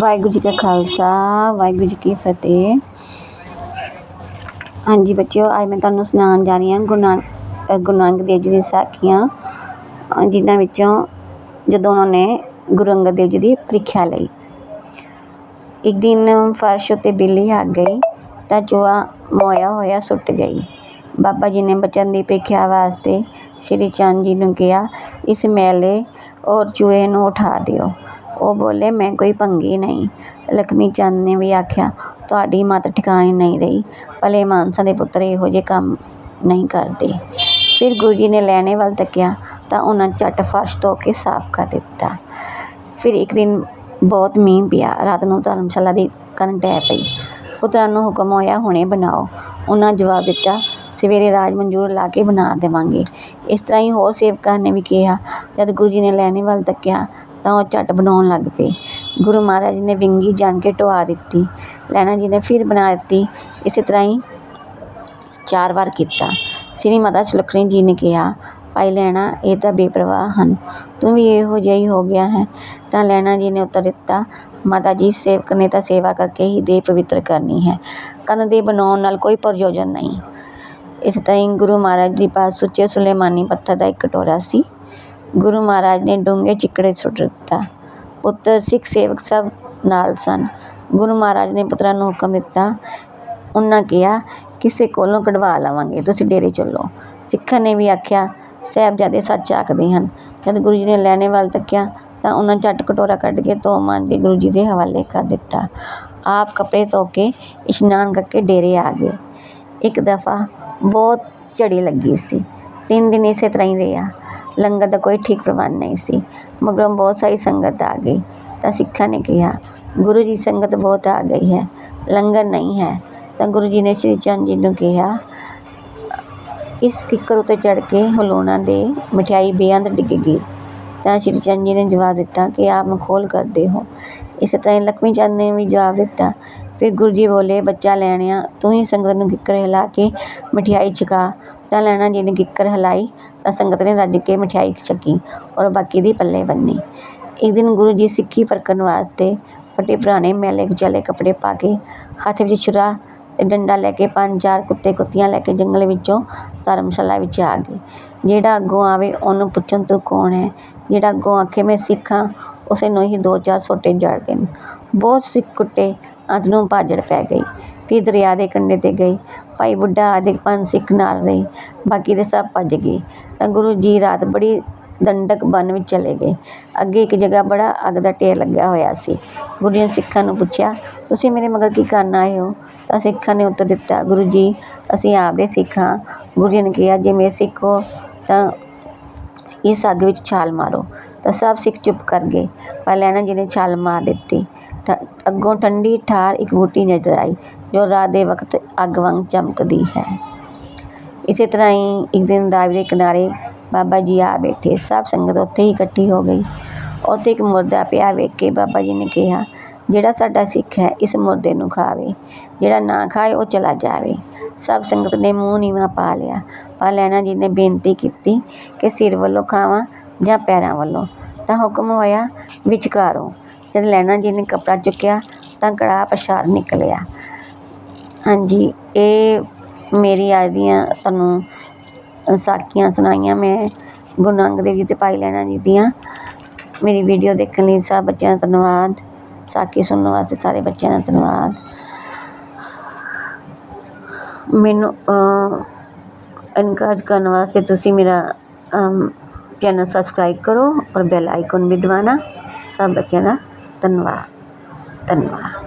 ਵਾਹਿਗੁਰੂ ਜੀ ਕਾ ਖਾਲਸਾ ਵਾਹਿਗੁਰੂ ਜੀ ਕੀ ਫਤਿਹ। ਹਾਂਜੀ ਬੱਚਿਓ ਅੱਜ ਮੈਂ ਤੁਹਾਨੂੰ ਸੁਣਾਉਣ ਜਾ ਰਹੀ ਹਾਂ ਗੁਰੂ ਨਾਨਕ ਗੁਰੂ ਨਾਨਕ ਦੇਵ ਜੀ ਦੀ ਸਾਖੀਆਂ ਅ, ਜਿਨ੍ਹਾਂ ਵਿੱਚੋਂ ਜਦੋਂ ਉਹਨਾਂ ਨੇ ਗੁਰੂ ਅੰਗਦ ਦੇਵ ਜੀ ਦੀ ਪ੍ਰੀਖਿਆ ਲਈ। ਇੱਕ ਦਿਨ ਫਰਸ਼ ਉੱਤੇ ਬਿੱਲੀ ਆ ਗਈ ਤਾਂ ਚੂਹਾ ਮੋਇਆ ਹੋਇਆ ਸੁੱਟ ਗਈ। ਬਾਬਾ ਜੀ ਨੇ ਬਚਨ ਦੀ ਪ੍ਰੀਖਿਆ ਵਾਸਤੇ ਸ਼੍ਰੀ ਚੰਦ ਜੀ ਨੂੰ ਕਿਹਾ ਇਸ ਮੇਲੇ ਔਰ ਚੂਹੇ ਨੂੰ ਉਠਾ ਦਿਓ। ਉਹ ਬੋਲੇ, ਮੈਂ ਕੋਈ ਭੰਗੀ ਨਹੀਂ। ਲక్ష్ਮੀ ਚੰਦ ਨੇ ਵੀ ਆਖਿਆ, ਤੁਹਾਡੀ ਮੱਤ ਠਿਕਾਣੇ ਨਹੀਂ ਰਹੀ, ਭਲੇ ਮਾਨਸਾ ਦੇ ਪੁੱਤਰ ਇਹੋ ਜਿਹੇ ਕੰਮ ਨਹੀਂ ਕਰਦੇ। ਫਿਰ ਗੁਰੂ ਜੀ ਨੇ ਲੈਣੇ ਵੱਲ ਤੱਕਿਆ, ਤਾਂ ਉਹਨਾਂ ਝੱਟ ਫਰਸ਼ ਧੋ ਕੇ ਸਾਫ਼ ਕਰ ਦਿੱਤਾ। ਫਿਰ ਇੱਕ ਦਿਨ ਬਹੁਤ ਮੀਂਹ ਪਿਆ, ਰਾਤ ਨੂੰ ਧਰਮਸ਼ਾਲਾ ਦੀ ਕੰਨ ਡਹਿ ਪਈ। ਪੁੱਤਰਾਂ ਨੂੰ ਹੁਕਮ ਹੋਇਆ, ਹੁਣੇ ਬਣਾਓ। ਉਹਨਾਂ ਜਵਾਬ ਦਿੱਤਾ, ਸਵੇਰੇ ਰਾਜ ਮਨਜ਼ੂਰ ਲਾ ਕੇ ਬਣਾ ਦੇਵਾਂਗੇ। ਇਸ ਤਰ੍ਹਾਂ ਹੀ ਹੋਰ ਸੇਵਕਾਂ ਨੇ ਵੀ ਕਿਹਾ। ਜਦ ਗੁਰੂ ਜੀ ਨੇ ਲੈਣੇ ਵੱਲ ਤੱਕਿਆ ਤਾਂ ਉਹ ਝੱਟ ਬਣਾਉਣ ਲੱਗ ਪਏ। ਗੁਰੂ ਮਹਾਰਾਜ ਨੇ ਵਿੰਗੀ ਜਾਣ ਕੇ ਢਵਾ ਦਿੱਤੀ। ਲਹਿਣਾ ਜੀ ਨੇ ਫਿਰ ਬਣਾ ਦਿੱਤੀ। ਇਸੇ ਤਰ੍ਹਾਂ ਹੀ ਚਾਰ ਵਾਰ ਕੀਤਾ। ਸ੍ਰੀ ਮਾਤਾ ਸੁਲੱਖਣੀ ਜੀ ਨੇ ਕਿਹਾ, ਭਾਈ ਲਹਿਣਾ, ਇਹ ਤਾਂ ਬੇਪਰਵਾਹ ਹਨ। ਤੂੰ ਵੀ ਇਹੋ ਜਿਹਾ ਹੀ ਹੋ ਗਿਆ ਹੈ ਤਾਂ ਲਹਿਣਾ ਜੀ ਨੇ ਉੱਤਰ ਦਿੱਤਾ, ਮਾਤਾ ਜੀ, ਸੇਵਕ ਨੇ ਤਾਂ ਸੇਵਾ ਕਰਕੇ ਹੀ ਦੇਹ ਪਵਿੱਤਰ ਕਰਨੀ ਹੈ। ਕੰਨ ਦੇ ਬਣਾਉਣ ਨਾਲ ਕੋਈ ਪ੍ਰਯੋਜਨ ਨਹੀਂ ਇਸ ਤਰ੍ਹਾਂ ਹੀ ਗੁਰੂ ਮਹਾਰਾਜ ਜੀ ਪਾਸ ਸੁੱਚੇ ਸੁਲੇਮਾਨੀ ਪੱਥਰ ਦਾ ਇੱਕ ਕਟੋਰਾ ਸੀ। ਗੁਰੂ ਮਹਾਰਾਜ ਨੇ ਡੂੰਘੇ ਚਿੱਕੜੇ ਸੁੱਟ ਦਿੱਤਾ। ਪੁੱਤਰ ਸਿੱਖ ਸੇਵਕ ਸਭ ਨਾਲ ਸਨ। ਗੁਰੂ ਮਹਾਰਾਜ ਨੇ ਪੁੱਤਰਾਂ ਨੂੰ ਹੁਕਮ ਦਿੱਤਾ। ਉਹਨਾਂ ਕਿਹਾ, ਕਿਸੇ ਕੋਲੋਂ ਕਢਵਾ ਲਵਾਂਗੇ, ਤੁਸੀਂ ਡੇਰੇ ਚੱਲੋ। ਸਿੱਖਾਂ ਨੇ ਵੀ ਆਖਿਆ, ਸਾਹਿਬਜ਼ਾਦੇ ਸੱਚ ਆਖਦੇ ਹਨ। ਜਦ ਗੁਰੂ ਜੀ ਨੇ ਲੈਣੇ ਵੱਲ ਤੱਕਿਆ, ਤਾਂ ਉਹਨਾਂ ਝੱਟ ਕਟੋਰਾ ਕੱਢ ਕੇ ਧੋ ਮੰਨ ਕੇ ਗੁਰੂ ਜੀ ਦੇ ਹਵਾਲੇ ਕਰ ਦਿੱਤਾ। ਆਪ ਕੱਪੜੇ ਧੋ ਕੇ ਇਸ਼ਨਾਨ ਕਰਕੇ ਡੇਰੇ ਆ ਗਏ। ਇੱਕ ਦਫਾ ਬਹੁਤ ਝੜੀ ਲੱਗੀ ਸੀ। ਤਿੰਨ ਦਿਨ ਇਸੇ ਤਰ੍ਹਾਂ ਹੀ ਰਿਹਾ। ਲੰਗਰ ਦਾ ਕੋਈ ਠੀਕ ਪ੍ਰਬੰਧ ਨਹੀਂ ਸੀ। ਮਗਰੋਂ ਬਹੁਤ ਸਾਰੀ ਸੰਗਤ ਆ ਗਈ। ਤਾਂ ਸਿੱਖਾਂ ਨੇ ਕਿਹਾ, ਗੁਰੂ ਜੀ, ਸੰਗਤ ਬਹੁਤ ਆ ਗਈ ਹੈ। ਲੰਗਰ ਨਹੀਂ ਹੈ। ਤਾਂ ਗੁਰੂ ਜੀ ਨੇ ਸ਼੍ਰੀ ਚੰਦ ਜੀ ਨੂੰ ਕਿਹਾ, ਇਸ ਕਿੱਕਰ ਉੱਤੇ ਚੜ ਕੇ ਹਲੋਣਾ ਦੇ ਮਠਿਆਈ ਬੇਅੰਤ ਡਿੱਗ ਗਈ। ਤਾਂ ਸ਼੍ਰੀ ਚੰਦ ਜੀ ਨੇ ਜਵਾਬ ਦਿੱਤਾ ਕਿ ਆਪ ਮਖੌਲ ਕਰਦੇ ਹੋ। ਇਸੇ ਤਰ੍ਹਾਂ ਹੀ ਲక్ష్ਮੀ ਚੰਦ ਨੇ ਵੀ ਜਵਾਬ ਦਿੱਤਾ ਫਿਰ ਗੁਰੂ ਜੀ ਬੋਲੇ, ਬੱਚਾ ਲੈਣਿਆ ਤੂੰ ਹੀ ਸੰਗਤ ਨੂੰ ਕਿੱਕਰ ਹਿਲਾ ਕੇ ਮਠਿਆਈ ਛਕਾ। ਤਾਂ ਲੈਣਾ ਜੀ ਨੇ ਕਿੱਕਰ ਹਿਲਾਈ, ਤਾਂ ਸੰਗਤ ਨੇ ਰੱਜ ਕੇ ਮਠਿਆਈ ਛਕੀ ਔਰ ਬਾਕੀ ਦੀ ਪੱਲੇ ਬੰਨੀ। ਇੱਕ ਦਿਨ ਗੁਰੂ ਜੀ ਸਿੱਖੀ ਪਰਖਣ ਵਾਸਤੇ ਫਟੇ ਪੁਰਾਣੇ ਮੈਲੇ ਕੁਚਲੇ ਕੱਪੜੇ ਪਾ ਕੇ ਹੱਥ ਵਿੱਚ ਛੁਰਾ ਤੇ ਡੰਡਾ ਲੈ ਕੇ ਪੰਜ ਚਾਰ ਕੁੱਤੇ ਕੁੱਤੀਆਂ ਲੈ ਕੇ ਜੰਗਲ ਵਿੱਚੋਂ ਧਰਮਸ਼ਾਲਾ ਵਿੱਚ ਆ ਗਏ। ਜਿਹੜਾ ਅੱਗੋਂ ਆਵੇ, ਉਹਨੂੰ ਪੁੱਛਣ ਤੂੰ ਕੌਣ ਹੈ? ਜਿਹੜਾ ਅੱਗੋਂ ਆਖੇ, ਮੈਂ ਸਿੱਖ ਹਾਂ, ਉਸੇ ਨੂੰ ਹੀ ਦੋ ਚਾਰ ਸੋਟੇ ਜੜ ਦੇਣ ਬਹੁਤ ਸਿੱਖ ਕੁੱਟੇ ਅੱਜ ਨੂੰ ਭਾਜੜ ਪੈ ਗਈ। ਫਿਰ ਦਰਿਆ ਦੇ ਕੰਢੇ ਤੇ ਗਈ। ਭਾਈ ਬੁੱਢਾ ਆਦਿ ਪੰਜ ਸਿੱਖ ਨਾਲ ਰਹੇ। ਬਾਕੀ ਦੇ ਸਭ ਭੱਜ ਗਏ। ਤਾਂ ਗੁਰੂ ਜੀ ਰਾਤ ਬੜੀ ਦੰਡਕ ਬਨ ਵਿੱਚ ਚਲੇ ਗਏ। ਅੱਗੇ ਇੱਕ ਜਗ੍ਹਾ ਬੜਾ ਅੱਗ ਦਾ ਢੇਰ ਲੱਗਿਆ ਹੋਇਆ ਸੀ। ਗੁਰੂ ਜੀ ਨੇ ਸਿੱਖਾਂ ਨੂੰ ਪੁੱਛਿਆ, ਤੁਸੀਂ ਮੇਰੇ ਮਗਰ ਕੀ ਕਰਨ ਆਏ ਹੋ? ਤਾਂ ਸਿੱਖਾਂ ਨੇ ਉੱਤਰ ਦਿੱਤਾ, ਗੁਰੂ ਜੀ, ਅਸੀਂ ਆਪਦੇ ਸਿੱਖ ਹਾਂ। ਗੁਰੂ ਜੀ ਨੇ ਕਿਹਾ, ਜੇ ਮੇਰੇ ਸਿੱਖ ਹੋ, ਤਾਂ ਇਸ ਅੱਗ ਵਿੱਚ ਛਾਲ ਮਾਰੋ। ਤਾਂ ਸਭ ਸਿੱਖ ਚੁੱਪ ਕਰ ਗਏ। ਪਰ ਲੈਣਾ ਜੀ ਨੇ ਛਾਲ ਮਾਰ ਦਿੱਤੀ, ਤਾਂ ਅੱਗੋਂ ਠੰਡੀ ਠਾਰ ਇੱਕ ਬੂਟੀ ਨਜ਼ਰ ਆਈ, ਜੋ ਰਾਤ ਦੇ ਵਕਤ ਅੱਗ ਵਾਂਗ ਚਮਕਦੀ ਹੈ। ਇਸੇ ਤਰ੍ਹਾਂ ਹੀ ਇੱਕ ਦਿਨ ਰਾਵੀ ਦੇ ਕਿਨਾਰੇ ਬਾਬਾ ਜੀ ਆ ਬੈਠੇ। ਸਭ ਸੰਗਤ ਉੱਥੇ ਹੀ ਇਕੱਠੀ ਹੋ ਗਈ। ਉੱਥੇ ਇੱਕ ਮੁਰਦਾ ਪਿਆ ਵੇਖ ਕੇ ਬਾਬਾ ਜੀ ਨੇ ਕਿਹਾ, ਜਿਹੜਾ ਸਾਡਾ ਸਿੱਖ ਹੈ, ਇਸ ਮੁਰਦੇ ਨੂੰ ਖਾਵੇ। ਜਿਹੜਾ ਨਾ ਖਾਏ, ਉਹ ਚਲਾ ਜਾਵੇ। ਸਭ ਸੰਗਤ ਨੇ ਮੂੰਹ ਨੀਵਾਂ ਪਾ ਲਿਆ। ਪਰ ਲੈਣਾ ਜੀ ਨੇ ਬੇਨਤੀ ਕੀਤੀ ਕਿ ਸਿਰ ਵੱਲੋਂ ਖਾਵਾਂ ਜਾਂ ਪੈਰਾਂ ਵੱਲੋਂ। ਤਾਂ ਹੁਕਮ ਹੋਇਆ, ਵਿਚਕਾਰੋਂ। ਜਦ ਲੈਣਾ ਜੀ ਨੇ ਕਪੜਾ ਚੁੱਕਿਆ, ਤਾਂ ਕੜਾਹ ਪ੍ਰਸ਼ਾਦ ਨਿਕਲਿਆ। ਹਾਂਜੀ, ਇਹ ਮੇਰੀ ਅੱਜ ਦੀਆਂ ਤੁਹਾਨੂੰ ਸਾਖੀਆਂ ਸੁਣਾਈਆਂ, ਮੈਂ ਗੁਰੂ ਨਾਨਕ ਦੇਵ ਜੀ ਤੇ ਭਾਈ ਲੈਣਾ ਜੀ ਦੀਆਂ। ਮੇਰੀ ਵੀਡੀਓ ਦੇਖਣ ਲਈ ਸਭ ਬੱਚਿਆਂ ਦਾ ਧੰਨਵਾਦ। ਸਾਖੀ ਸੁਣਨ ਵਾਸਤੇ ਸਾਰੇ ਬੱਚਿਆਂ ਦਾ ਧੰਨਵਾਦ। ਮੈਨੂੰ ਇਨਕਰਜ ਕਰਨ ਵਾਸਤੇ ਤੁਸੀਂ ਮੇਰਾ ਚੈਨਲ ਸਬਸਕ੍ਰਾਈਬ ਕਰੋ ਔਰ ਬੈਲ ਆਈਕਨ ਵੀ ਦਬਾਉਣਾ, ਸਭ ਬੱਚਿਆਂ ਦਾ। ਧੰਨਵਾਦ ਧੰਨਵਾਦ।